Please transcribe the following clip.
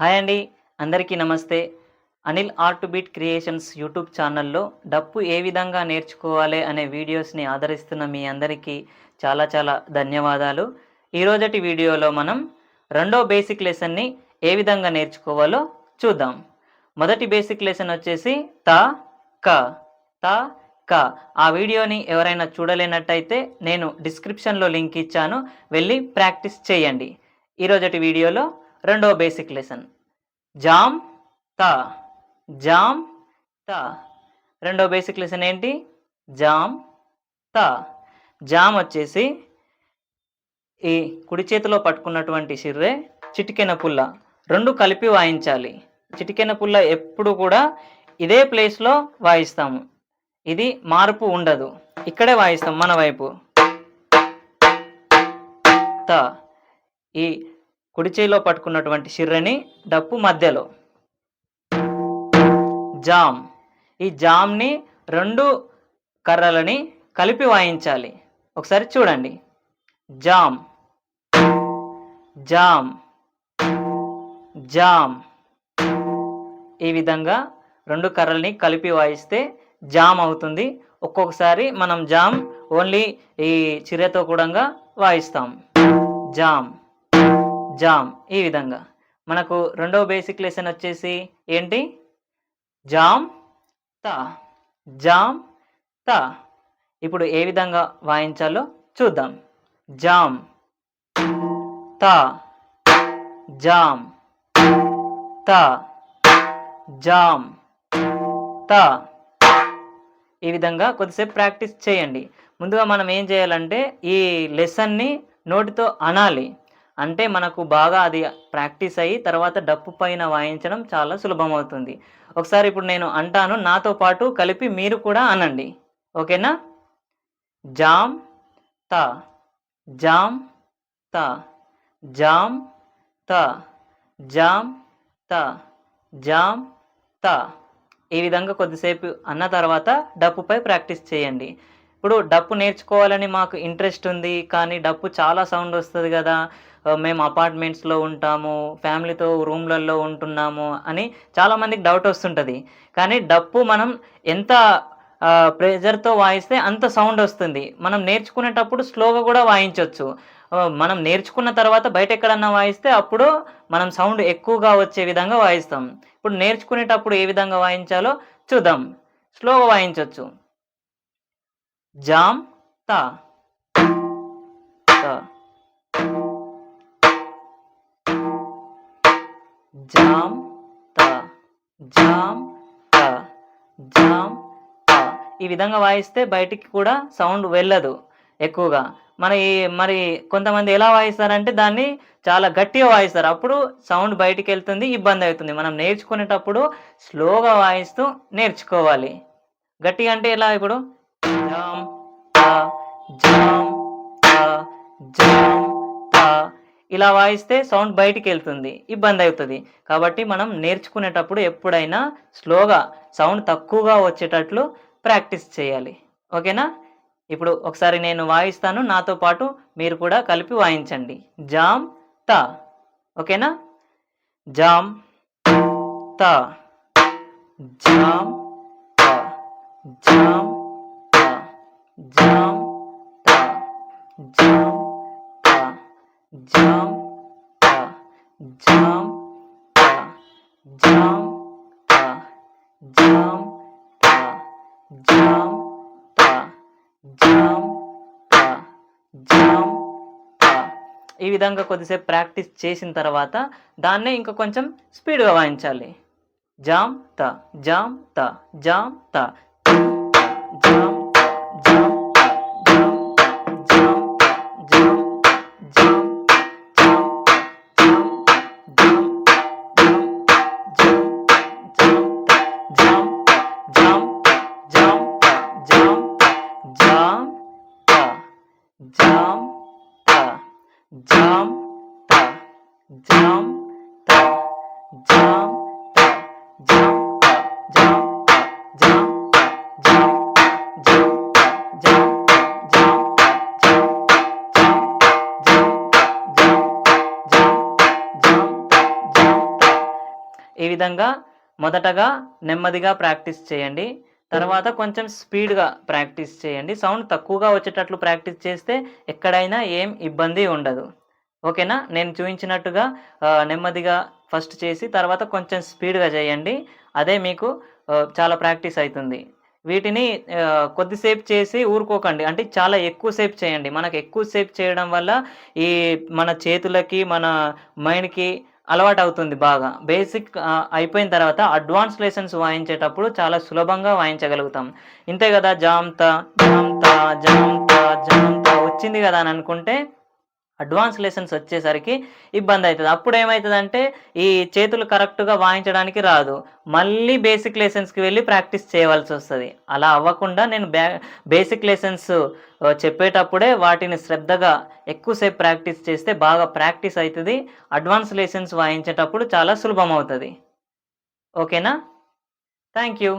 Hi అండి అందరికీ నమస్తే. Anil art beat creations YouTube ఛానల్లో డప్పు ఏ విధంగా నేర్చుకోవాలి అనే వీడియోస్ని ఆదరిస్తున్న మీ అందరికీ చాలా చాలా ధన్యవాదాలు. ఈరోజటి వీడియోలో మనం రెండో బేసిక్ లెసన్ని ఏ విధంగా నేర్చుకోవాలో చూద్దాం. మొదటి బేసిక్ లెసన్ వచ్చేసి త క. త క. ఆ వీడియోని ఎవరైనా చూడలేనట్టయితే నేను డిస్క్రిప్షన్లో లింక్ ఇచ్చాను వెళ్ళి ప్రాక్టీస్ చేయండి. ఈరోజటి వీడియోలో రెండవ బేసిక్ లెసన్ జామ్ త. జామ్ త. రెండో బేసిక్ లెసన్ ఏంటి? జామ్ త. జామ్ వచ్చేసి ఈ కుడి చేతిలో పట్టుకున్నటువంటి సిర్రే చిటికెన పుల్ల. రెండు కలిపి వాయించాలి. చిటికెన పుల్ల ఎప్పుడు కూడా ఇదే ప్లేస్లో వాయిస్తాము. ఇది మార్పు ఉండదు. ఇక్కడే వాయిస్తాం మన వైపు. త. ఈ కుడి చేయిలో పట్టుకున్నటువంటి షిర్రని డప్పు మధ్యలో. జామ్. ఈ జామ్ని రెండు కర్రలని కలిపి వాయించాలి. ఒకసారి చూడండి. జామ్. జామ్. జామ్. ఈ విధంగా రెండు కర్రల్ని కలిపి వాయిస్తే జామ్ అవుతుంది. ఒక్కొక్కసారి మనం జామ్ ఓన్లీ ఈ చిరతో కూడా వాయిస్తాం. జామ్. జామ్. ఈ విధంగా. మనకు రెండవ బేసిక్ లెసన్ వచ్చేసి ఏంటి? జామ్ త. జామ్ త. ఇప్పుడు ఏ విధంగా వాయించాలో చూద్దాం. జామ్ త. జామ్ త. జామ్ త. ఈ విధంగా కొద్దిసేపు ప్రాక్టీస్ చేయండి. ముందుగా మనం ఏం చేయాలంటే ఈ లెసన్ని నోటితో అనాలి. అంటే మనకు బాగా అది ప్రాక్టీస్ అయ్యి తర్వాత డప్పు పైన వాయించడం చాలా సులభం అవుతుంది ఒకసారి ఇప్పుడు నేను అంటాను నాతో పాటు కలిపి మీరు కూడా అనండి. ఓకేనా? జామ్ త జామ్ త జామ్ త జామ్ త జామ్ త. ఈ విధంగా కొద్దిసేపు అన్న తర్వాత డప్పుపై ప్రాక్టీస్ చేయండి. ఇప్పుడు డప్పు నేర్చుకోవాలని మాకు ఇంట్రెస్ట్ ఉంది కానీ డప్పు చాలా సౌండ్ వస్తుంది కదా. మేము అపార్ట్మెంట్స్లో ఉంటాము ఫ్యామిలీతో రూమ్లలో ఉంటున్నాము అని చాలామందికి డౌట్ వస్తుంటుంది. కానీ డప్పు మనం ఎంత ప్రెజర్తో వాయిస్తే అంత సౌండ్ వస్తుంది. మనం నేర్చుకునేటప్పుడు స్లోగా కూడా వాయించవచ్చు మనం నేర్చుకున్న తర్వాత బయట ఎక్కడన్నా వాయిస్తే అప్పుడు మనం సౌండ్ ఎక్కువగా వచ్చే విధంగా వాయిస్తాం. ఇప్పుడు నేర్చుకునేటప్పుడు ఏ విధంగా వాయించాలో చూద్దాం. స్లోగా వాయించవచ్చు జామ్ తా. జామ్ త జామ్ త జామ్ త. ఈ విధంగా వాయిస్తే బయటికి కూడా సౌండ్ వెళ్ళదు ఎక్కువగా. మరి మరి కొంతమంది ఎలా వాయిస్తారంటే దాన్ని చాలా గట్టిగా వాయిస్తారు. అప్పుడు సౌండ్ బయటికి వెళ్తుంది ఇబ్బంది అవుతుంది. మనం నేర్చుకునేటప్పుడు స్లోగా వాయిస్తూ నేర్చుకోవాలి. గట్టిగా అంటే ఎలా ఇప్పుడు? జామ్ జామ్ జామ్ ఇలా వాయిస్తే సౌండ్ బయటికి వెళ్తుంది ఇబ్బంది అవుతుంది కాబట్టి మనం నేర్చుకునేటప్పుడు ఎప్పుడైనా స్లోగా సౌండ్ తక్కువగా వచ్చేటట్లు ప్రాక్టీస్ చేయాలి. ఓకేనా? ఇప్పుడు ఒకసారి నేను వాయిస్తాను నాతో పాటు మీరు కూడా కలిపి వాయించండి. జామ్ త. ఓకేనా? జామ్ త. జామ్ జామ్ జామ్ జామ్ త జామ్ త జామ్ త జామ్ త జామ్ త జామ్ త జామ్ ఈ విధంగా కొద్దిసేపు ప్రాక్టీస్ చేసిన తర్వాత దాన్నే ఇంకా కొంచెం స్పీడ్గా వాయించాలి. జామ్ త జామ్ త జామ్ త జామ్ త జామ్ త జామ్ త జామ్ త జామ్ త జామ్ త విధంగా మొదటగా నెమ్మదిగా ప్రాక్టీస్ చేయండి. తర్వాత కొంచెం స్పీడ్గా ప్రాక్టీస్ చేయండి. సౌండ్ తక్కువగా వచ్చేటట్లు ప్రాక్టీస్ చేస్తే ఎక్కడైనా ఏం ఇబ్బంది ఉండదు. ఓకేనా? నేను చూపించినట్టుగా నెమ్మదిగా ఫస్ట్ చేసి తర్వాత కొంచెం స్పీడ్గా చేయండి. అదే మీకు చాలా ప్రాక్టీస్ అవుతుంది వీటిని కొద్దిసేపు చేసి ఊరుకోకండి. అంటే చాలా ఎక్కువసేపు చేయండి. మనకు ఎక్కువసేపు చేయడం వల్ల ఈ మన చేతులకి మన మైండ్కి అలవాటు అవుతుంది బాగా. బేసిక్ అయిపోయిన తర్వాత అడ్వాన్స్ లెసన్స్ వాయించేటప్పుడు చాలా సులభంగా వాయించగలుగుతాం. ఇంతే కదా జామ్తా జామ్తా జామ్తా జామ్తా వచ్చింది కదా అని అనుకుంటే అడ్వాన్స్ లెసన్స్ వచ్చేసరికి ఇబ్బంది అవుతుంది. అప్పుడు ఏమవుతుందంటే ఈ చేతులు కరెక్ట్గా వాయించడానికి రాదు. మళ్ళీ బేసిక్ లెసన్స్కి వెళ్ళి ప్రాక్టీస్ చేయవలసి వస్తుంది. అలా అవ్వకుండా నేను బ్యా బేసిక్ లెసన్స్ చెప్పేటప్పుడే వాటిని శ్రద్ధగా ఎక్కువసేపు ప్రాక్టీస్ చేస్తే బాగా ప్రాక్టీస్ అవుతుంది. అడ్వాన్స్ లెసన్స్ వాయించేటప్పుడు చాలా సులభం అవుతుంది ఓకేనా? Thank you.